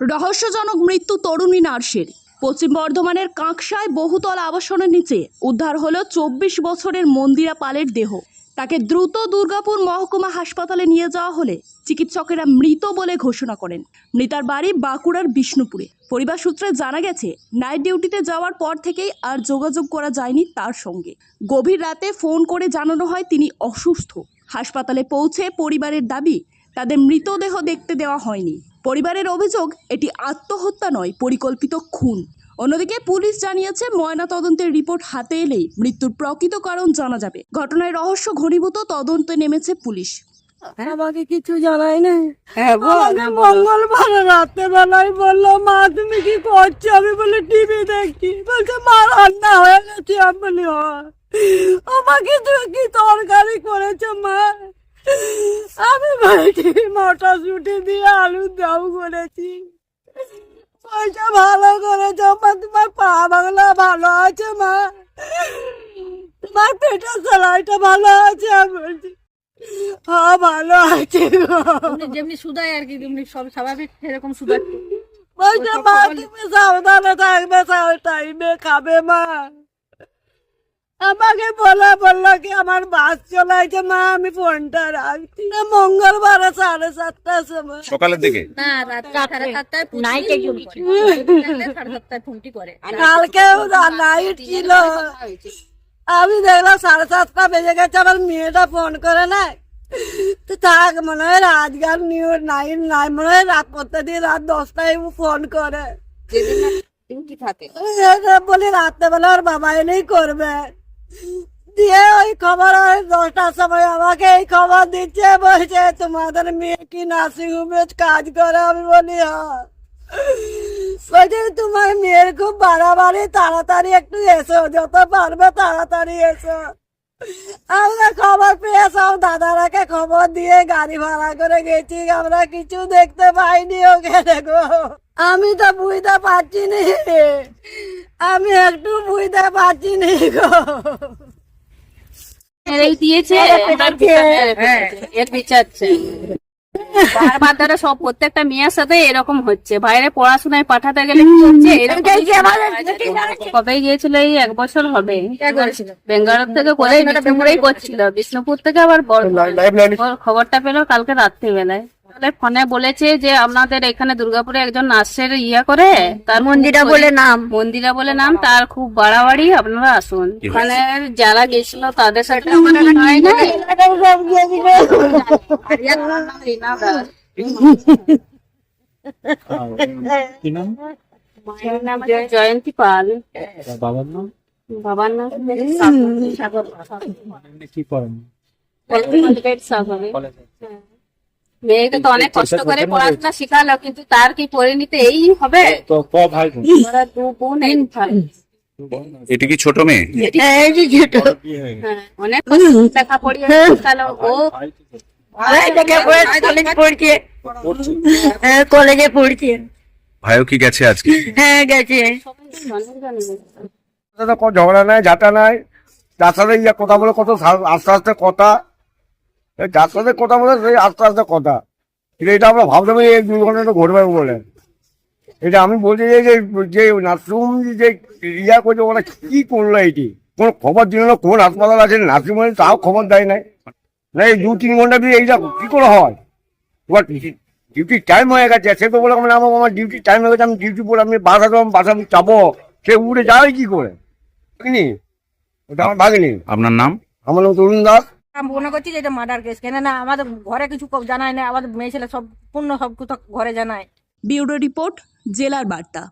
রহস্যজনক মৃত্যু তরুণী নার্সের। পশ্চিম বর্ধমানের কাঁকসায় বহুতল আবাসনের নিচে উদ্ধার হলো চব্বিশ বছরের মন্দিরা পালের দেহ। তাকে দ্রুত দুর্গাপুর মহকুমা হাসপাতালে নিয়ে যাওয়া হলে চিকিৎসকেরা মৃত বলে ঘোষণা করেন। মৃতার বাড়ি বাঁকুড়ার বিষ্ণুপুরে। পরিবার সূত্রে জানা গেছে, নাইট ডিউটিতে যাওয়ার পর থেকেই আর যোগাযোগ করা যায়নি তার সঙ্গে। গভীর রাতে ফোন করে জানানো হয় তিনি অসুস্থ। হাসপাতালে পৌঁছে পরিবারের দাবি, তাদের মৃতদেহ দেখতে দেওয়া হয়নি। পরিবারের অভিযোগ এটি আত্মহত্যা নয় পরিকল্পিত খুন। অন্যদিকে পুলিশ জানিয়েছে ময়না তদন্তের রিপোর্ট হাতে এলেই মৃত্যুর প্রকৃত কারণ জানা যাবে। ঘটনায় রহস্য ঘনীভূত তদন্তে নেমেছে পুলিশ। আমাকে কিছু জানাই না হ্যাঁ আমাকে মঙ্গলবার রাত্রে বেলায় বলল মা তুমি কি করছ? আমি বলে টিভি দেখছি। বলছে মা রান্না হয়ে গেছে। আমি বলি আমাকে তুমি কি তরকারি করেছ মা? আমি বলছি মটরশুটি দিয়ে আলুর দম করেছি। পয়সা ভালো করেছ মা তোমার পা বাংলা ভালো আছে মা। তোমার পেটের সেলাইটা ভালো আছে বলছি। হ্যাঁ ভালো আছে যেমনি- সুদায় আর কি তেমনি সব স্বাভাবিক সেরকম সুদায়। বলছে মা তুমি সাবধানে থাকবে টাইমে খাবে মা। আমাকে বলা বলল কি আমার বাস চলে আছে মা আমি ফোনটা রাখছি। না মঙ্গলবার সাড়ে সাতটার সময়। সকালের দিকে? না রাত সাড়ে সাতটায় নাইট একজন সাড়ে সাতটায় ফোনটি করে। কালকেও নাইট ছিল। আমি দেখলাম সাড়ে সাতটা বেজে গেছে আমার মেয়েটা ফোন করে না তো থাক মনে হয় রাতগার নিউজ নাইন নাই মনে হয় রাত প্রত্যেকদিন রাত দশটায় ফোন করে। বলি রাত্রেবেলা ওর বাবা এনেই করবে। দিয়ে ওই খবর দশটার সময় আমাকে এই খবর দিচ্ছে, বলছে, তোমাদের মেয়ে কি নার্সিং হোমে কাজ করে? আমি বলি হ্যাঁ। তোমার মেয়ের খুব বাড়াবাড়ি, তাড়াতাড়ি একটু এসো, যত পারবে তাড়াতাড়ি এসো। আমরা খবর পেয়ে সব দাদারাকে খবর দিয়ে গাড়ি ভাড়া করে গেছি, আমরা কিছু দেখতে পাইনি ওকে দেখো আমি তো বুঝতে পারছি নি। আমি একটু বুঝতে পারছি নি গো। দিয়েছে হ্যাঁ, এর বিচারছে। বারবার ধরে সব প্রত্যেকটা মেয়ের সাথে এরকম হচ্ছে। বাইরে পড়াশোনায় পাঠাতে গেলে কি হচ্ছে? কবে গিয়েছিল এই এক বছর হবে? বেঙ্গালোর থেকে করে বিষ্ণুপুরেই করছিল। বিষ্ণুপুর থেকে আবার বড় খবরটা পেল কালকে রাত্রিবেলায়। তাহলে ফোনে বলেছে যে আপনাদের এখানে দুর্গাপুরে একজন নার্সের ইয়া করে তার মন্দিরা বলে নাম। মন্দিরা বলে নাম তার খুব বাড়াবাড়ি আপনারা আসুন। ওখানে যারা গেছিল তাদের সাথে হয় না। জয়ন্তী পাল। বাবার নাম? বাবার নাম সাগর। কি করেন? সাগর। মেয়েকে তো অনেক কষ্ট করে পড়াশোনা শিখালো কিন্তু তার কি পরিণতি এই হবে? তো ক ভাই? বোন? ওরা দু বোন এই ভাই। এটি কি ছোট মেয়ে? হয়ে? হ্যাঁ, অনেক লেখা পড়িয়ে তাহলে ও। কলেজে পড়ছে। ভাইও কি গেছে আজকে? হ্যাঁ গেছে। ঝগড়া নাই ঝাঁটা নাই। যার সাথে ইয়ে কথা বলে কত আস্তে আস্তে কথা সাথে কথা বলে সেই আস্তে আস্তে কথা। কিন্তু এটা আমরা ভাবতাম এই দুর্ঘটনাটা ঘটবে বলে। এটা আমি বলছি যে যে- নার্সিংহোম যে ইয়া করছে ওরা কি করল এটি? কোনো খবর দিল না কোন হাসপাতাল আছে নার্সিংহোমে তাও খবর দেয় নাই। না এই দু তিন ঘণ্টা দিয়ে এইটা কি করে হয়? এবার ডিউটি টাইম হয়ে গেছে সে তো বলে আমার আমার ডিউটি টাইম হয়ে গেছে আমি ডিউটি পরে আমি বাসা দেবো বাসা আমি চাপো সে উড়ে যাবে কি করে? ভাগিনি। ওটা আমার ভাগিনি। আপনার নাম? আমার নাম তরুণ দাস। আমি মনে করছি যে এটা মার্ডার কেস কেন না আমাদের ঘরে কিছু জানায় না, আমাদের মেয়ে ছেলে সব পূর্ণ সব ঘরে জানায়। বিউরো রিপোর্ট, জেলার বার্তা।